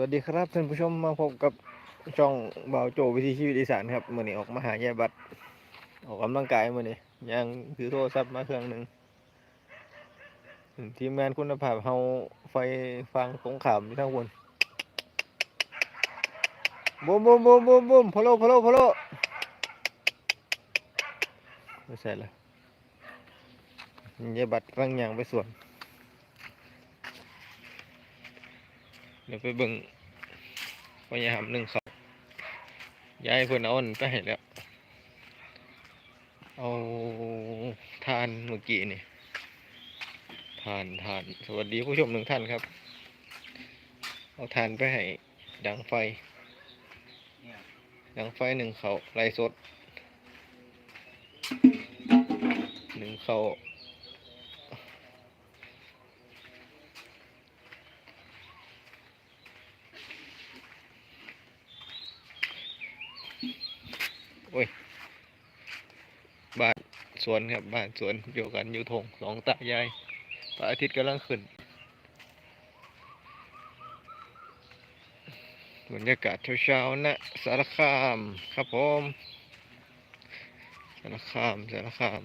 วัสดีครับท่านผู้ชมมาพบกับช่องบ่าวโจวิธีชีวิตอีสานครับมื่อนี้ออกมาหาแย่บัตรออกกำลังกายมื่อนี้ยังถือโทรศัพท์มาเครื่องหนึ่งทีมงานคุณภาพเฮาไฟฟังสงขามที่ทั้งบนบูมบูมบูมบูมบูมพะโลพะโลพะโลไม่ใช่ละแย่บัตรรังยางไปส่วน เดี๋ยวไปเบิ่งพยายามหนึ่งเขาย้ายเพื่อนเอาอนไปให้แล้ว เอาทานเมื่อกี้นี่ทานทานสวัสดีผู้ชมหนึ่งท่านครับ เอาทานไปให้ดังไฟ ดังไฟหนึ่งเขาไล่สดหนึ่งเขาบ้าน สวนครับบ้านสวนอยู่กันอยู่ทงสองตายายพระอาทิตย์กำลังขึ้นบรรยากาศเช้าๆนะสารคามครับผมสารคามสารคาม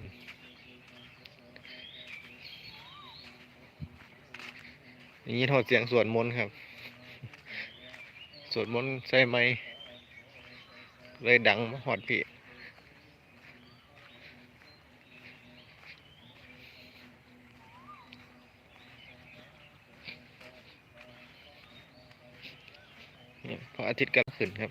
อย่างนี้ถอดเสียงสวดมนต์ครับ สวดมนต์ใส่ไหมเลยดังหอดพี่ เนี่ยพระ อาทิตย์กำลังขึ้นครับ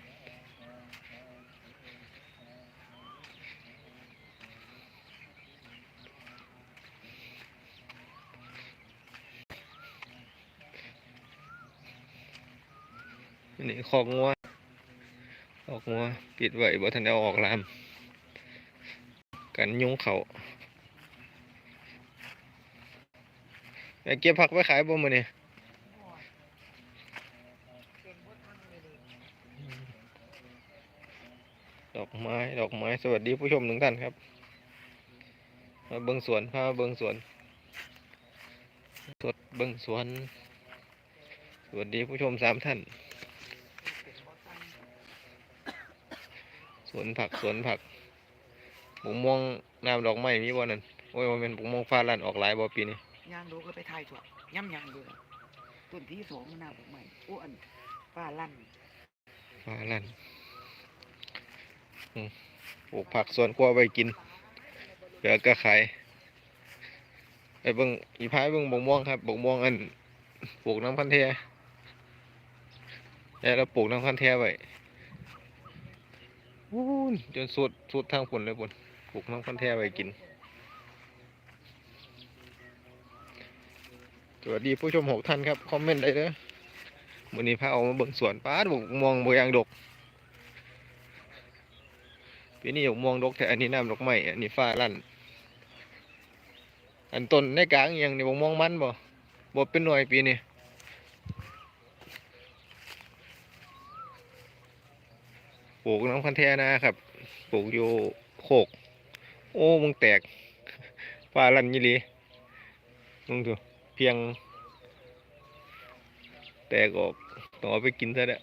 นนี้คอกงัวคอกงัวปิดไว้บ่ทันเอาออกลาม กันยุงเขาไปเก็บผักไว้ขายบ่มื้อนี้ ดอกไม้ ดอกไม้ สวัสดีผู้ชมทุกท่านครับมาเบิ้งสวนพามาเบิ้งสวน สดเบิ้งสวน สวัสดีผู้ชมสามท่าน สวนผัก สวนผักบุกม่วงน้ำดอกไม้มีบ่นั่น โอ้ยว่าเป็นบุกม่วงฟ้าลั่นออกหลายบ่ปีนี้ย่างดูก็ไปถ่ายถั่วย่ำยางดูล่ะต้นที่สองมันน่าบอกใหม่อ้วนป้าลั่นฟ้าลั่นอืม ปลูกผักสวนครัวไว้กินเหลือก็ขายไปเบิ่งอีพายเบิ่งบกม่วงครับบกม่วงอันปลูกน้ำพันธ์แท้แล้วเราปลูกน้ำพันธ์แท้ไว้วู้นจนสุดสุดทางฝนเลยปุ่นปลูกน้ำพันธ์แท้ไว้กินสวัสดีผู้ชมหกท่านครับ คอมเมนต์ได้เด้อวันนี้พาออกมาเบิ่งสวนป้าดบกม่วงบกยางดก ปีนี้หยกม่วงดกแต่อันนี้น้ำดอกไม้อันนี้ฟ้าลั่น อันต้นในกลางอย่างนี่บ่ม่วงมันบ่บ่เป็นหน่วยปีนี้ปลูกน้ำคันแท้นะครับ ปลูกอยู่โคก โอ้มึงแตกฟ้าลั่นยี่หลีมึงดูเพียง แตกออกต้องเอาไปกินซะแล้ว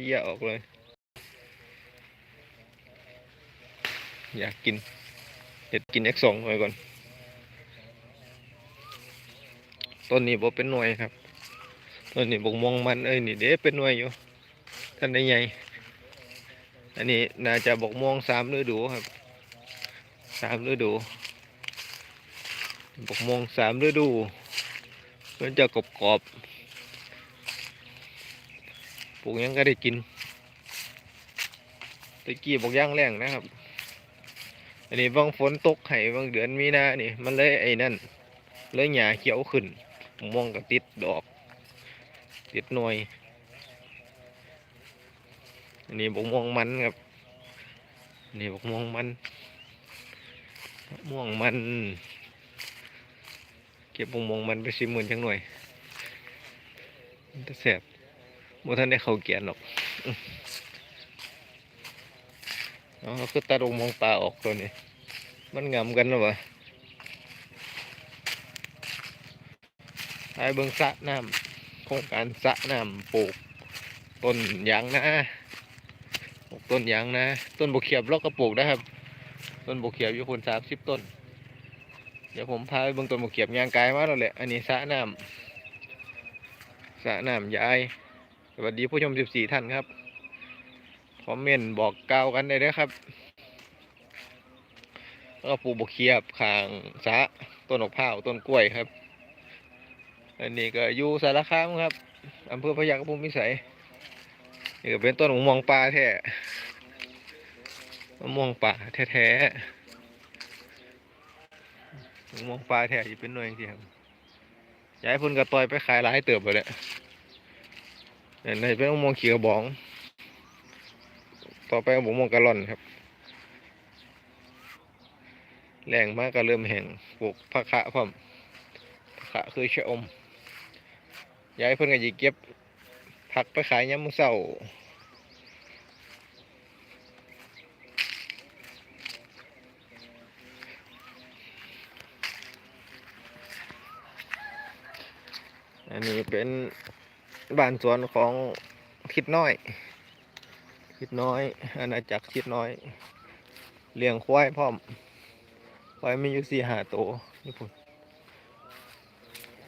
เพี้ยออกเลย อยากกินเด็ดกินแอกสองหน่อยก่อน ต้นนี้บอกเป็นหน่วยครับ ต้นนี้บอกมองมันเอ้ยนี่เด้เป็นหน่วยอยู่ท่านได้ใหญ่อันนี้น่าจะบอกมองสามฤดูครับสามฤดูบอกมองสามฤดูมันจะกรอบกรอบ ปลูกยังก็ได้กินตะกี้บอกย่างแรงนะครับ อันนี้บางฝนตกไห้บางเดือนมีนานี่ มันเลยไอ้นั่น เลยหญ้าเขียวขึ้นมองก็ติดดอก ติดหน่วย อันนี้บอกม่วงมันครับอันนี้บอกม่วงมันม่วงมัน เก็บบอกม่วงมันไปชิมมือนจังหน่อยมันจะแสบ บ่ท่านได้เข้าเกียนหรอกเอาเราคือตัดองมองปลาออกตัวนี้ มันงำกันหรอวะไอ้เบิ่งสะน้ำโครงการสะน้ำปลูกต้นยางนาปลูกต้นยางนาต้นบกเขียบเราก็ปลูกได้ครับ ต้นบกเขียบอยู่คนสามสิบต้น เดี๋ยวผมพาไปเบิ่งต้นบกเขียบยางกายมาแล้วแหละ อันนี้สะน้ำสะน้ำยาย วัสดีผู้ชมสิบสี่ท่านครับ คอมเมนต์บอกกล่าวกันได้เลยครับแล้วก็ปลูกบกเขียบข้างสะต้นมะพร้าต้นกล้วยครับ อันนี้ก็อยู่สารคามครับอำเภอพยัคฆภูมิพิสัยนี่ก็เป็นต้นมะม่วงป่าแท้มะม่วงป่าแท้ๆมะม่วงป่าแท้อยู่เป็นหน่วยจริงครับย้ายพุ่นกระต่อยไปขายหลายเติบไปเลย อันนี้เป็นมะม่วงเขียวบอง ต่อไปมะม่วงกะล่อนครับแรงมากก็เริ่มแห้งปลูกผักขะพร้อมผักขะคือชะอมย้ายเพิ่นก็สิเก็บผักไปขายยามมื้อเช้าอันนี้เป็น บ้านสวนของทิดน้อย ทิดน้อยอาณาจักรทิดน้อย เลี้ยงควายพร้อมควายมีอยู่สี่ห้าตัวนี่พุ่น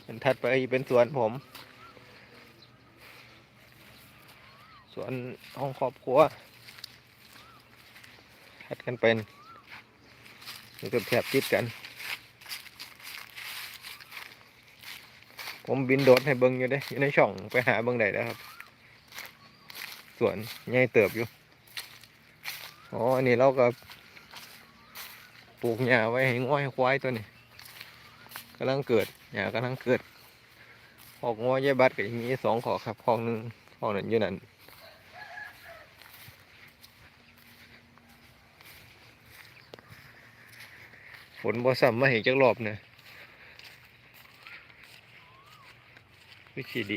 เป็นถัดไปเป็นสวนผม สวนห้องครอบครัวถัดกันเป็นนี่ก็แถบติดกัน ผมบินโดดให้เบิ้งอยู่เด้อยู่ในช่องไปหาเบิ้งได้แล้วครับ สวนใหญ่เติบอยู่อ๋ออันนี้เราก็ปลูกหญ้าไว้ให้ง้อยให้ควายตัวนี้กำลังเกิดหญ้ากำลังเกิดขอกง้อยยายบัดก็ยังมีสองขอครับขอกหนึ่งขอกหนึ่งอยู่นั่นฝนบ่ซ้ำมาให้จักรอบเนี่ย วิธีดี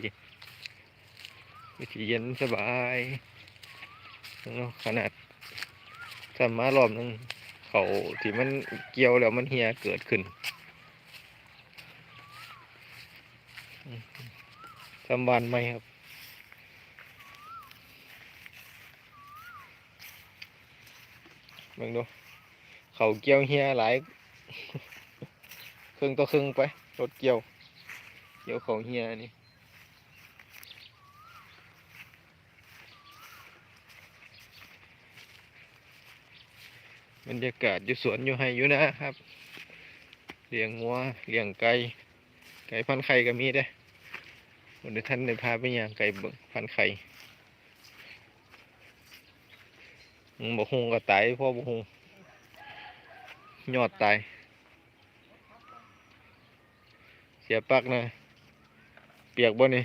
วิธีเย็นสบายเนาะขนาดซ้ำมารอบหนึงเขาที่มันเกี่ยวแล้วมันเหียเกิดขึ้นอืมซ้ำบานไหมครับเบิ่งดูเขาเกี่ยวเฮียหลายครึ่งต่อครึ่งไปรถเกี่ยว เกี่ยวของเฮียนี่ บรรยากาศอยู่สวนอยู่ให้อยู่นะครับเลี้ยงงัวเลี้ยงไก่ไก่พันไข่ก็มีเด้วันนี้ท่านได้พาไปย่างไก่พันไข่บกฮงก็ตายพ่อบกฮงยอดตาย เสียปักนะ เปียกบ่นี่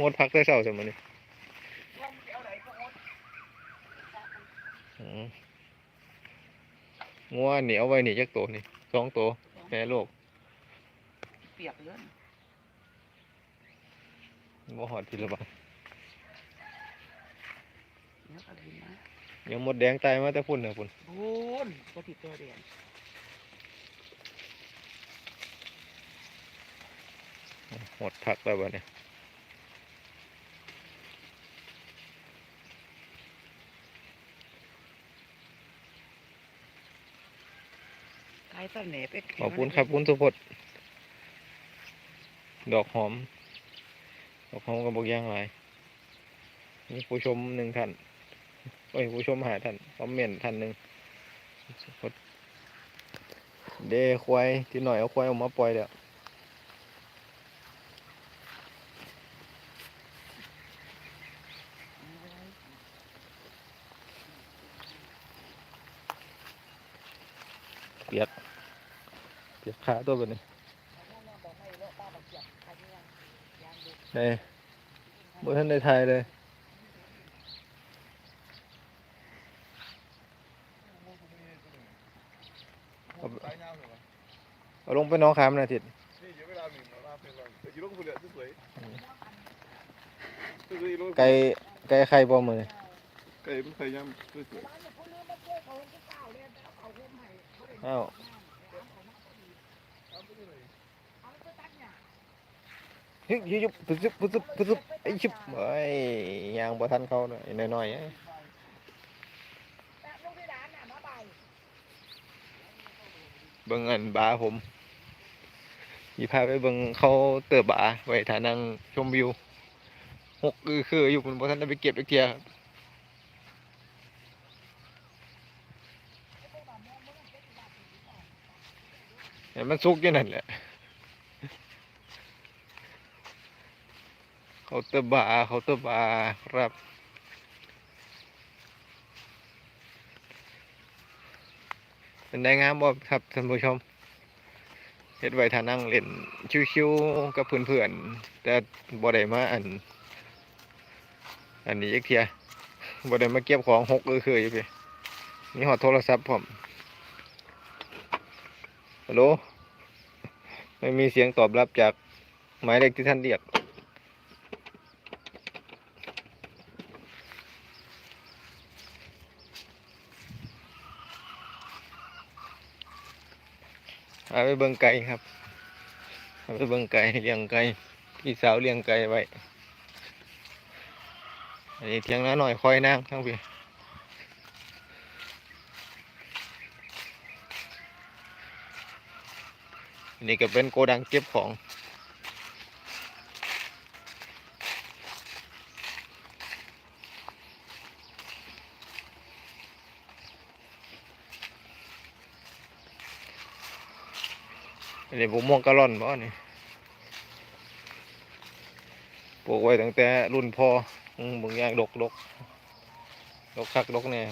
งดพักได้เศร้าสมัยนี้ อืมงัวนี่เอาไว้นี่จักตัวนี่สองตัวแม่ลูกเปียกเลยบ่หอดทีละบาทแล้วก็ดินนะยังหมดแดงตายมาแต่พุ่นนะพุ่นโอ้นปฏิตัวเดียนหมดพักแล้วบ่เนี่ย ขายต้นเหนไปขอบคุณครับคุณสุพจน์ดอกหอม ดอกหอมกับบกย่างหลายมีผู้ชมหนึ่งท่านโอ้ยผู้ชมหาท่านคอมเมนต์ท่านหนึ่งสุพจน์เดควายที่หน่อยเอาควายออกมาปล่อยแล้วเปียกเปียก ขาตัวแบบนี้ในบนท่านในไทยเลยเอาลงไปหน้องขามนะทิศนี่เดี๋ยวเวลาหนึ่งเราลาไปก่อนแต่อยู่ลงคนเดียวสวยๆสวยๆลงไก่ไก่ไข่บ่มือไก่มันเคยย่ำสวยอ้าว ฮ้ยยุบปุ๊บปุ๊บปุ๊บปุ๊บไอ้ชิบเอ้ยยางบ่ทันเขาหน่อยหน่อยเบิ่งอันบาผมยีพาไปเบิ่งเขาเติบบาไว้ทานั่งชมวิวหกคือคืออยู่คุณบ่ทันได้ไปเก็บอีกเทียครับมันสุกอยู่นั่นแหละ เคาตอร์บาเคาตอร์บาครับ เป็นได้งามบ่ครับท่านผู้ชมเฮ็ดไว้ท่านั่งเล่นชิวๆกับเพื่อนๆแต่บ่ได้มาอัน อันนี้อีกเทียบ่ได้มาเก็บของหกเออคืออยู่พี่มีหอดโทรศัพท์ผมฮัลโหลไม่มีเสียงตอบรับจากหมายเลขที่ท่านเรียก เอาไปเบิ่งไก่ครับเอาไปเบิ่งไก่เลี้ยงไก่พี่สาวเลี้ยงไก่ไว้อันนี้เทียงน้าหน่อยคอยนั่งทั้งพี่อันนี้ก็เป็นโกดังเก็บของ นี้ผมม่วงกะล่อนบ่นี่ปลูกไว้ตั้งแต่รุ่นพ่ออืมบางอย่างดกดกดกคักดกแน่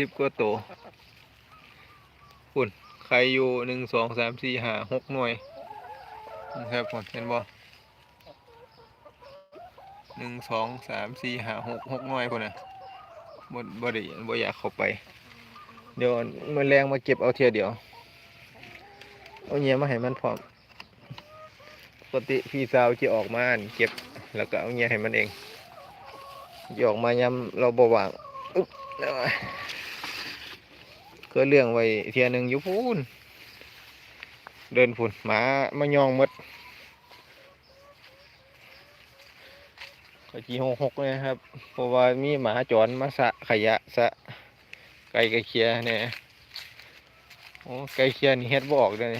สิบกว่าโตวคุณใครอยู่หนึ่งสองสามสี่ห้าหกหน่วยนะครับผมเห็นบ่หนึ่งสองสามสี่ห้าหกหกหน่วยคนน่ะบ่บ่ได้บ่อยากเข้าไป เดี๋ยวมื่อแรงมาเก็บเอาเทียเดียวเอาเงี้ยมาให้มันพร้อมปกติพี่สาวจะออกมาเก็บแล้วก็เอาเงี้ยให้มันเองจะออกมายามเราบ่ว่างอึ๊บแล้ว ก็เรื่องไว้เทียหนึ่งอยู่พูนเดินพุ่นหมามายองหมดก็จีหกหกเลยนะครับเพราะว่ามีหมาจรมาสะขยะสะไก่ไก่เคียเนี่ยโอ้ไก่เคียนี่เฮ็ดบออกเลย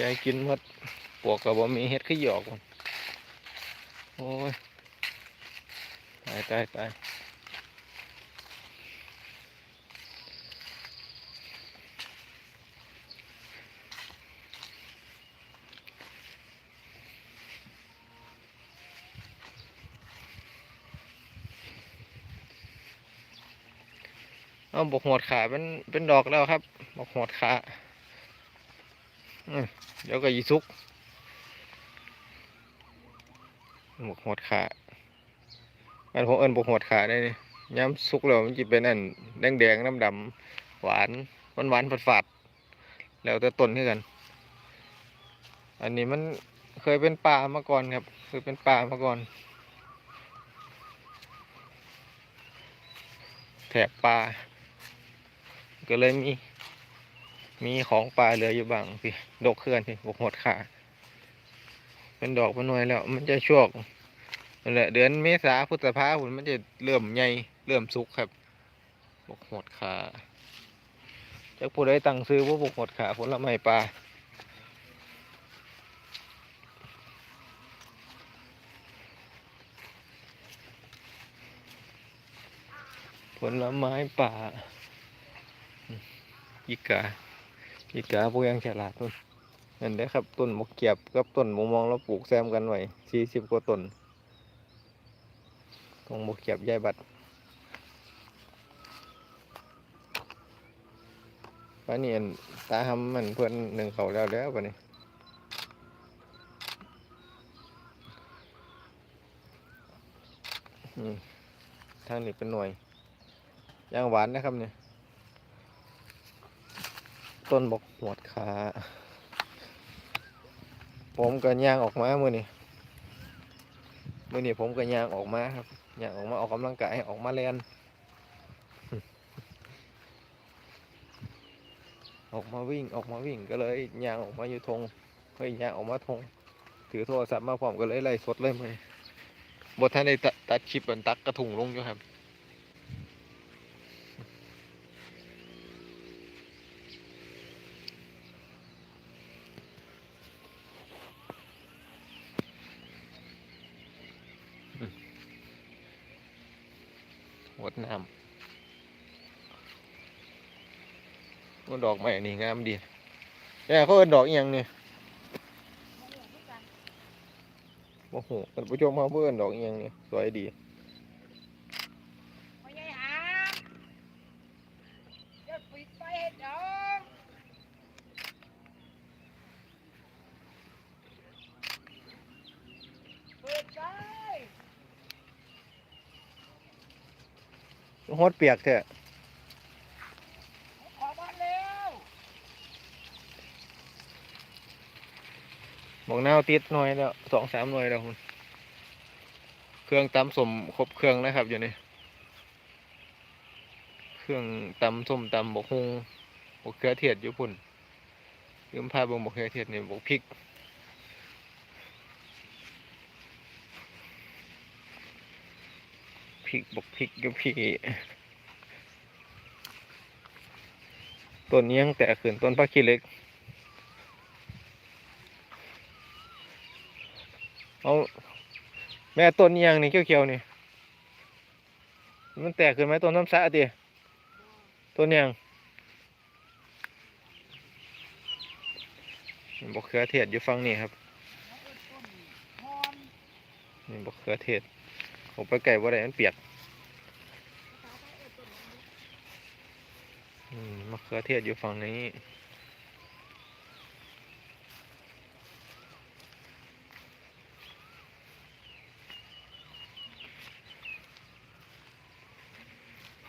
ยายกินหมด วกกับบ่มีเฮ็ดขี้หยอกมันโอ้ยตายตายตายเอาบกหวดขาเป็นเป็นดอกแล้วครับบกหวดขาเดี๋ยวก็ยีสุก บกหวดขาอันผมเอินบกหวดขาได้นี่ย้ำสุกแล้วมันจะเป็นอันแดงแดงน้ำดำหวานหวานหวานฝาดฝาดๆแล้วแต่ต้นที่กัน อันนี้มันเคยเป็นป่ามาก่อนครับเคยเป็นป่ามาก่อนแถบป่าก็เลยมี มีของป่าเหลืออยู่บ้างพี่ดกเคลื่อนพี่บกหดขาเป็นดอกเป็นหน่วยแล้ว มันจะช่วง นั่นแหละเดือนเมษาพฤษภาผมมันจะเริ่มใหญ่เริ่มสุกครับบกหมดขาจากผู้ใดตั้งซื้อว่าบกหมดขาผลละไม้ป่าผลไม้ป่าอีกาอีกาพวกยังฉลาดต้นนั่นเด้ครับต้นมะเกียบกับต้นมะม่วงเราปลูกแซมกันไว้สี่สิบกว่าต้น ตรงบกเขียบใยบัตรปนี่ตาทำมันเพื่อนหนึ่งเขาแล้วแล้วปะนี่ทางนี้เป็นหน่วยยางหวานนะครับเนี่ย ต้นบกหวดขาผมก็ย่างออกมาเมื่อนี้เมื่อนี้ผมก็ย่างออกมาครับ อยากออกมาออกกำลังกายออกมาแลนออกมาวิ่งออกมาวิ่งก็เลยยางออกมาอยู่ทงเฮ้ยยางออกมาทง ถือโทรศัพท์มาพร้อมก็เลยไล่สดเลยมั้ยบทแทนในตัดคลิปบนตักกระถุงลงอยู่ครับ ดน้ำมันดอกใหม่นี่งามดีแต่เขาเอินดอกอย่างนี่โอ้โหท่านผู้ชมมาเพื่อนดอกอย่างนี่สวยดี ดเปียกเถอะบอกแนวติดหน่อยแล้วสองสามหน่อยแล้วคุณเครื่องตำสมครบเครื่องนะครับอยู่นี่เครื่องตำส้มตำบกฮงบกเขือเทีศญี่ปุ่นยืมผ้าบงกเขือเทศนี่บกพริกพริกบกพริกกับพริก ต้นเนี้ยงแต่ขืนต้นพระขี้เล็ก เอาแม่ต้นเนี้ยงนี่เขียวๆนี่ มันแตกขึ้นไหมต้นน้ำสะดิต้นเนี้ยงบอกเขือเทศอยู่ฟังนี่ครับนี่บอกเขือเทศผมไปไก่บ่ได้มันเปียก เขือเทศอยู่ฝั่งนี้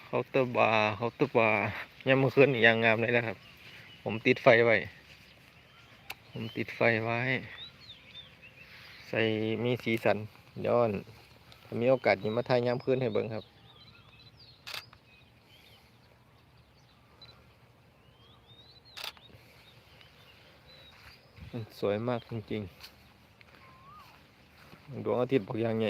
เขาตอร์บาเขาตอร์บาร์ยังมื่อคืนยังงามเลยนะครับ ผมติดไฟไว้ ผมติดไฟไว้ ใส่มีสีสันย้อน มีโอกาสยิมมาทายย้ำคืนให้เบิ้งครับ สวยมากจริงๆ ดวงอาทิตย์บอกอย่างไง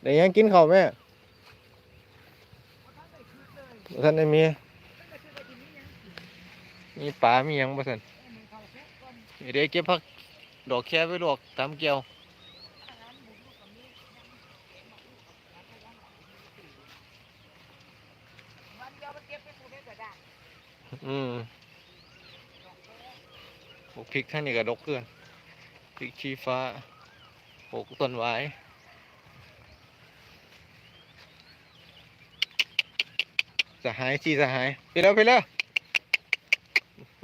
แต่ยังกินข้าวหม่ท่านไอ้เมีย มีปลามียังบ่ซั่นเด็กเก็บผักดอกแค่ไว้ลวกตามเกี่ยวอืมปกพริกท่านนี่ก็ดกเกินพริกชีฟ้าปกต้นไว้สหายสีสหายไปแล้วไปแล้ว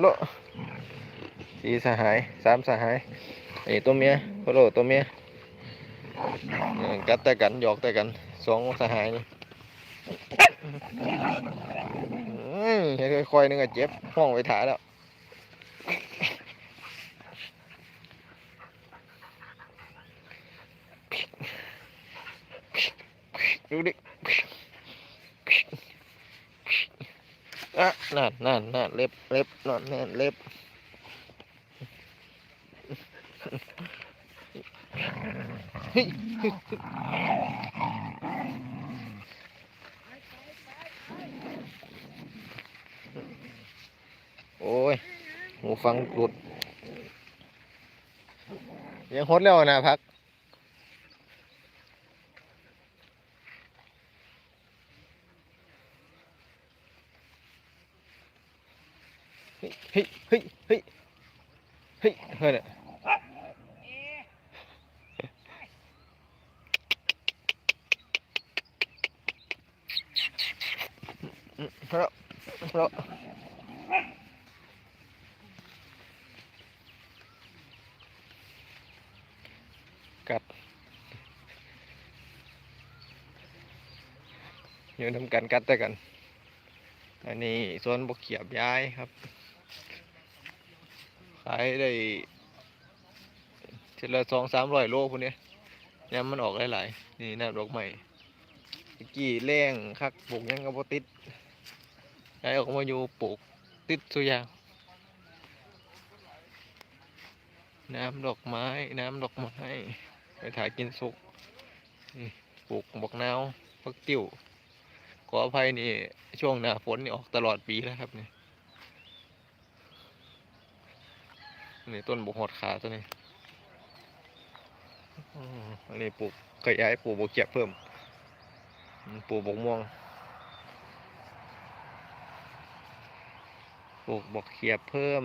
โลสี่สหายสามสหายไอ้ตัวเมียโลตัวเมียกัดแต่กันหยอกแต่กันสองสหายนี่เห็นค่อยๆนึงอะเจ็บห้องไปถ่ายแล้วดูดิ นั่นนั่นนั่นเล็บเฮ้ยเฮ้ยโอ้ยหูฟังหลุดยังฮดแล้วนะพัก เฮ้ย เฮ้ย เฮ้ย เฮ้ย เฮ้ยเฮ้ยเนี่ยอืมเอาละเอาละกัดอยู่ทำกันกัดแต่กัน อันนี้ส่วนบกเขียบย้ายครับ ขายได้ ทีละสองสามร้อยโลพวกนี้ยยามมันออกหลายๆนี่น้ำดอกใหม่กี้แรงคักปลูกยังก็บ่ติดย้ออกมาอยู่ปลูกติดสุอยางน้ำดอกไม้ น้ำดอกไม้ไปถ่ายกินสุกปลูกบักนาวพักติ้วขออภัยนี่ช่วงหน้าฝนนี่ออกตลอดปีแล้วครับนี่นี่ต้นบุกหดขาตัวนี้ อันนี้ปลูกขยายปลูกบกเกียบเพิ่ม ปลูกบกม่วง ปลูกบกเขียบเพิ่ม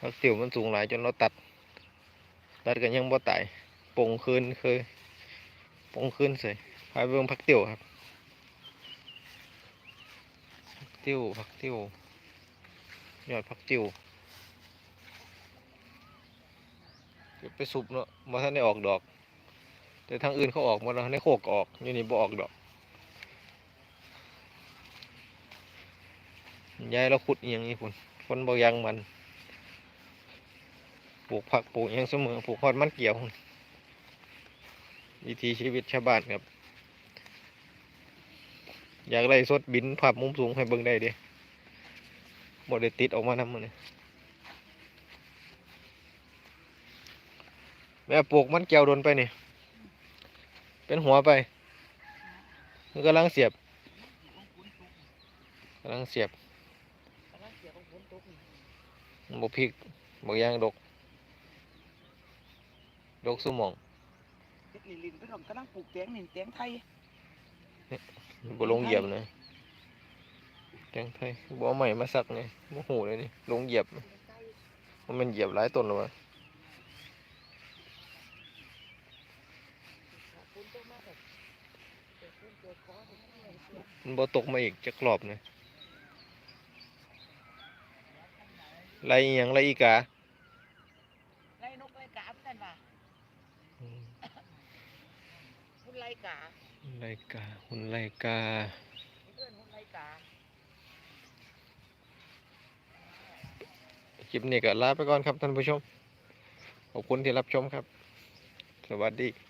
ผักติ๋วมันสูงหลายจนเราตัด ตัดกันยังบ่ตายปงคืนเคยปงคืนใส่พาไปเบิ่งผักติ๋วครับผัก ติวผักติวยอดผักติวเก็บไปสุบเนาะมาท่านได้ออกดอก แต่ทางอื่นเขาออกหมดแล้วในโคกออกอยู่นี่บ่ออกดอกยายเราขุดอย่างนี้พุ่นคนบ่ยังมัน ปลูกผักปลูกหยังเสมอปลูกฮอดมันเกี่ยววิถีชีวิตชาวบ้านครับ อยากไล่สดบินภาพมุมสูงให้เบิ่งได้เดิบ่ได้ติดออกมานำมื้อนี้แม่ปลูกมันเกี่ยวโดนไปนี่ เป็นหัวไป มันกำลังเสียบกำลังเสียบกำลังเสียของฝนตกนี่บ่พริกบ่ยางดก ดกสุมองเฮ็ดลินไปน้องกำลังปลูกแตงนี่แตงไทย บ่ลงเหยียบนะแตงไทยบ่เอาใหม่มาสักไงบ่ฮู้เลยนี่ลงเหยียบ มันแมันเหยียบหลายต้นแล้ววะฝนตกมาแบบเกิดฝนเกิดฟ้าเกิดอะไรเกิดมันบ่ตกมาอีกจักรอบนะไรอิหยังไรอีกาไล่นกไล่กาเหมือนกันว่ะอืมหุ่นไล่กาไรกา หุ่นไรกาเพื่อนหุ่นไล่กาคลิปนี้ก็ลาไปก่อนครับท่านผู้ชม ขอบคุณที่รับชมครับ สวัสดี